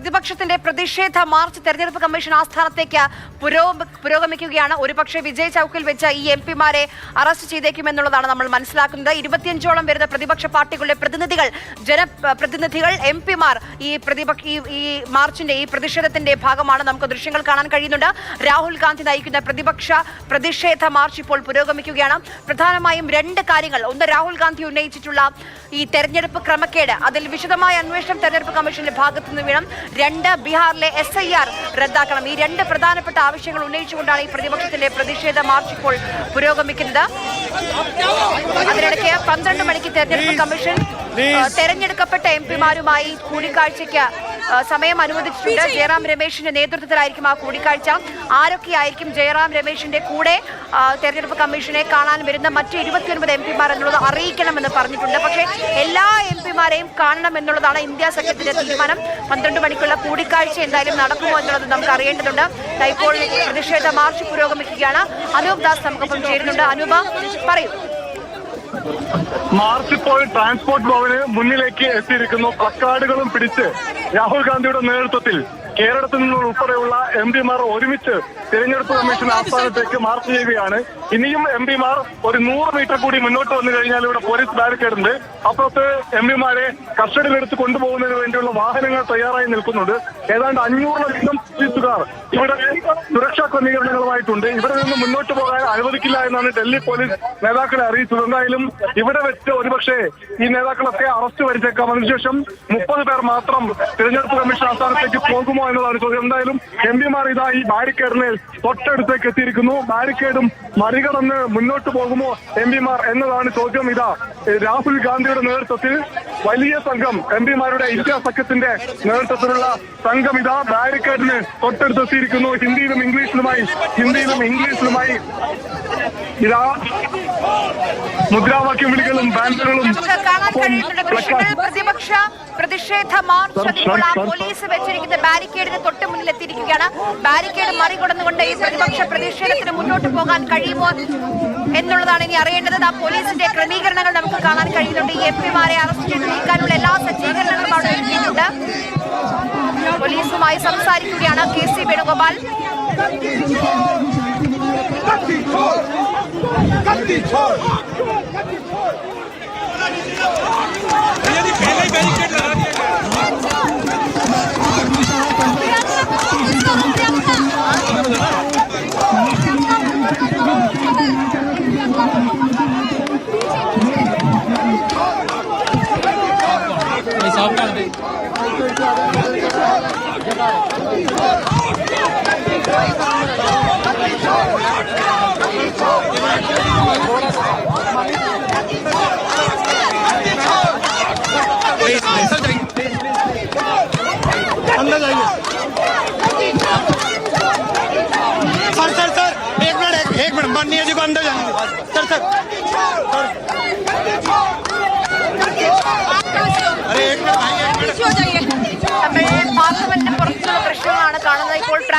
പ്രതിപക്ഷത്തിന്റെ പ്രതിഷേധ മാർച്ച് തെരഞ്ഞെടുപ്പ് കമ്മീഷൻ ആസ്ഥാനത്തേക്ക് പുരോഗമിക്കുകയാണ്. ഒരുപക്ഷെ വിജയ് ചൌക്കിൽ വെച്ച് ഈ എം പിമാരെ അറസ്റ്റ് ചെയ്തേക്കുമെന്നുള്ളതാണ് നമ്മൾ മനസ്സിലാക്കുന്നത്. ഇരുപത്തിയഞ്ചോളം വരുന്ന പ്രതിപക്ഷ പാർട്ടികളുടെ പ്രതിനിധികൾ ജനപ്രതിനിധികൾ എം പിമാർ ഈ പ്രതിപക്ഷ ഈ- മാർച്ചിന്റെ ഈ പ്രതിഷേധത്തിന്റെ ഭാഗമാണ് നമുക്ക് ദൃശ്യങ്ങൾ കാണാൻ കഴിയുന്നുണ്ട്. രാഹുൽ ഗാന്ധി നയിക്കുന്ന പ്രതിപക്ഷ പ്രതിഷേധ മാർച്ച് ഇപ്പോൾ പുരോഗമിക്കുകയാണ്. പ്രധാനമായും രണ്ട് കാര്യങ്ങൾ. ഒന്ന് രാഹുൽ ഗാന്ധി ഉന്നയിച്ചിട്ടുള്ള ഈ തെരഞ്ഞെടുപ്പ് ക്രമക്കേട്. അതിൽ വിശദമായ അന്വേഷണം തെരഞ്ഞെടുപ്പ് കമ്മീഷന്റെ ഭാഗത്തുനിന്ന് വേണം. രണ്ട് ബീഹാറിലെ എസ് ഐ ആർ റദ്ദാക്കണം. ഈ രണ്ട് പ്രധാനപ്പെട്ട ആവശ്യങ്ങൾ ഉന്നയിച്ചുകൊണ്ടാണ് ഈ പ്രതിപക്ഷത്തിന്റെ പ്രതിഷേധ മാർച്ച് ഇപ്പോൾ പുരോഗമിക്കുന്നത്. അതിനിടയ്ക്ക് പന്ത്രണ്ട് മണിക്ക് തെരഞ്ഞെടുപ്പ് കമ്മീഷൻ തെരഞ്ഞെടുക്കപ്പെട്ട എം പിമാരുമായി കൂടിക്കാഴ്ചയ്ക്ക് സമയം അനുവദിച്ചിട്ടുണ്ട്. ജയറാം രമേശിന്റെ നേതൃത്വത്തിലായിരിക്കും ആ കൂടിക്കാഴ്ച. ആരൊക്കെയായിരിക്കും ജയറാം രമേശിന്റെ കൂടെ? തെരഞ്ഞെടുപ്പ് കമ്മീഷനെ കാണാൻ വരുന്ന മറ്റ് ഇരുപത്തിയൊൻപത് എം പിമാർ എന്നുള്ളത് അറിയിക്കണമെന്ന് പറഞ്ഞിട്ടുണ്ട്. പക്ഷേ എല്ലാ എം പിമാരെയും കാണണം എന്നുള്ളതാണ് ഇന്ത്യ സഖ്യത്തിന്റെ തീരുമാനം. പന്ത്രണ്ട് മണിക്കുള്ള കൂടിക്കാഴ്ച എന്തായാലും നടക്കുമോ എന്നുള്ളത് നമുക്ക് അറിയേണ്ടതുണ്ട്. ഇപ്പോൾ പ്രതിഷേധ മാർച്ച് പുരോഗമിക്കുകയാണ്. അനൂപ് ദാസ് നമുക്കൊപ്പം ചേരുന്നുണ്ട്. അനൂപ പറയൂ. മാർച്ച് ഇപ്പോൾ ട്രാൻസ്പോർട്ട് ഭവന് മുന്നിലേക്ക് എത്തിയിരിക്കുന്നു. പ്ലക്കാർഡുകളും പിടിച്ച് രാഹുൽ ഗാന്ധിയുടെ നേതൃത്വത്തിൽ കേരളത്തിൽ നിന്നുള്ള ഉൾപ്പെടെയുള്ള എം പിമാർ ഒരുമിച്ച് തിരഞ്ഞെടുപ്പ് കമ്മീഷൻ ആസ്ഥാനത്തേക്ക് മാർച്ച് ചെയ്യുകയാണ്. ഇനിയും എം പിമാർ ഒരു നൂറ് മീറ്റർ കൂടി മുന്നോട്ട് വന്നു കഴിഞ്ഞാൽ ഇവിടെ പോലീസ് ബാരിക്കേഡ് ഉണ്ട് അപ്പുറത്ത് എം പിമാരെ കസ്റ്റഡിയിലെടുത്ത് കൊണ്ടുപോകുന്നതിന് വേണ്ടിയുള്ള വാഹനങ്ങൾ തയ്യാറായി നിൽക്കുന്നുണ്ട്. ഏതാണ്ട് അഞ്ഞൂറിലധികം പോലീസുകാർ ഇവിടെ സുരക്ഷാ ക്രമീകരണങ്ങളുമായിട്ടുണ്ട്. ഇവിടെ നിന്ന് മുന്നോട്ട് പോകാൻ അനുവദിക്കില്ല എന്നാണ് ഡൽഹി പോലീസ് നേതാക്കളെ അറിയിച്ചത്. എന്തായാലും ഇവിടെ വെച്ച് ഒരുപക്ഷെ ഈ നേതാക്കളൊക്കെ അറസ്റ്റ് വരിച്ചേക്കാം. അതിനുശേഷം മുപ്പത് പേർ മാത്രം തിരഞ്ഞെടുപ്പ് കമ്മീഷൻ ആസ്ഥാനത്തേക്ക് പോകുമോ എന്നതാണ് ചോദ്യം. എന്തായാലും എം പിമാർ ഇതാ ഈ ബാരിക്കേഡിനെ തൊട്ടടുത്തേക്ക് എത്തിയിരിക്കുന്നു. ബാരിക്കേഡും മറികടന്ന് മുന്നോട്ട് പോകുമോ എം പിമാർ എന്നതാണ് ചോദ്യം ഇതാ. രാഹുൽ ഗാന്ധിയുടെ നേതൃത്വത്തിൽ വലിയ സംഘം എം പിമാരുടെ ഇന്ത്യ സഖ്യത്തിന്റെ നേതൃത്വത്തിലുള്ള സംഘം ഇതാ ബാരിക്കേഡിന് തൊട്ടടുത്തെത്തിയിരിക്കുന്നു. ഹിന്ദിയിലും ഇംഗ്ലീഷിലുമായി ഹിന്ദിയിലും ഇംഗ്ലീഷിലുമായി ഇതാ മുദ്രാവാക്യം വിളികളും ബാനറുകളും പ്രതിപക്ഷ പ്രതിഷേധ മാർച്ച് ആ പോലീസ് വെച്ചിരിക്കുന്ന ബാരിക്കേഡിന് തൊട്ട് മുന്നിൽ എത്തിയിരിക്കുകയാണ് ബാരിക്കേഡ് മറികടന്നുകൊണ്ട് ഈ പ്രതിപക്ഷ പ്രതിഷേധത്തിന് മുന്നോട്ട് പോകാൻ കഴിയുമോ എന്നുള്ളതാണ് ഇനി അറിയേണ്ടത്. ആ പോലീസിന്റെ ക്രമീകരണങ്ങൾ നമുക്ക് കാണാൻ കഴിയുന്നുണ്ട്. ഈ എം പിമാരെ അറസ്റ്റ് ചെയ്ത് നീക്കാനുള്ള എല്ലാ സജ്ജീകരണങ്ങളും അവിടെ ഒരുക്കിയിട്ടുണ്ട്. പോലീസുമായി സംസാരിക്കുകയാണ് കെ സി വേണുഗോപാൽ. കത്തി अंदर जाइए। सर सर सर एक मिनट एक, मिनट बनिए जी को अंदर जाएँगे। Sir sir.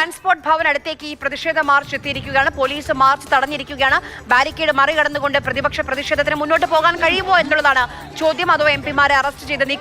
ട്രാൻസ്പോർട്ട് ഭവൻ അടുത്തേക്ക് ഈ പ്രതിഷേധ മാർച്ച് എത്തിയിരിക്കുകയാണ്. Police March തടഞ്ഞിരിക്കുകയാണ്. ബാരിക്കേഡ് മറികടന്നുകൊണ്ട് പ്രതിപക്ഷ പ്രതിഷേധത്തിന് മുന്നോട്ട് പോകാൻ കഴിയുമോ എന്നുള്ളതാണ് ചോദ്യം. അതോ എം പിമാരെ അറസ്റ്റ് ചെയ്ത് നീക്കും